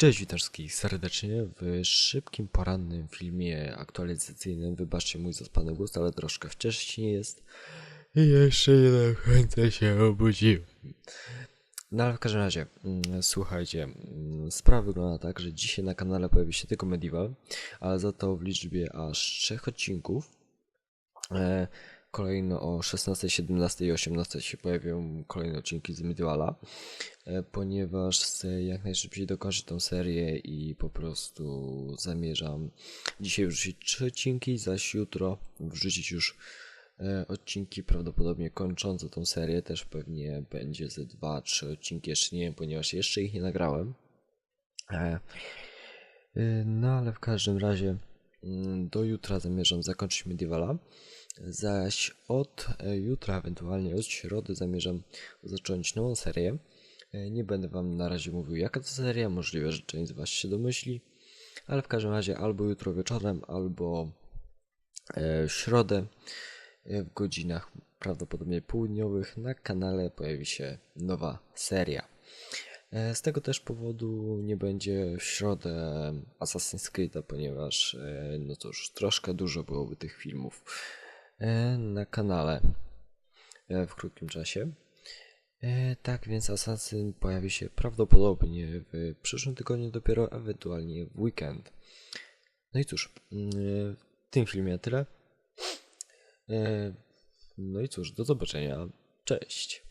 Cześć, witam serdecznie w szybkim, porannym filmie aktualizacyjnym. Wybaczcie mój zaspany głos, ale troszkę wcześniej jest i jeszcze nie do końca się obudziłem. No ale w każdym razie, mm, słuchajcie, mm, sprawa wygląda tak, że dzisiaj na kanale pojawi się tylko Medieval, ale za to w liczbie aż trzech odcinków. E, Kolejno o 16, 17 i 18 się pojawią kolejne odcinki z Medievala, e, ponieważ chcę jak najszybciej dokończyć tą serię i po prostu zamierzam dzisiaj wrzucić trzy odcinki, zaś jutro wrzucić już e, odcinki prawdopodobnie kończące tą serię, też pewnie będzie ze dwa, trzy odcinki, jeszcze nie wiem, ponieważ jeszcze ich nie nagrałem. E, No ale w każdym razie do jutra zamierzam zakończyć Medievala, zaś od e, jutra, ewentualnie od środy zamierzam zacząć nową serię. E, Nie będę wam na razie mówił jaka to seria, możliwe, że część z was się domyśli, ale w każdym razie albo jutro wieczorem, albo e, w środę w godzinach prawdopodobnie południowych na kanale pojawi się nowa seria. E, Z tego też powodu nie będzie w środę Assassin's Creed'a, ponieważ e, no cóż, troszkę dużo byłoby tych filmów e, na kanale w krótkim czasie. Tak więc Assassin pojawi się prawdopodobnie w przyszłym tygodniu dopiero, ewentualnie w weekend. No i cóż, mm, w tym filmie tyle. No i cóż, do zobaczenia. Cześć.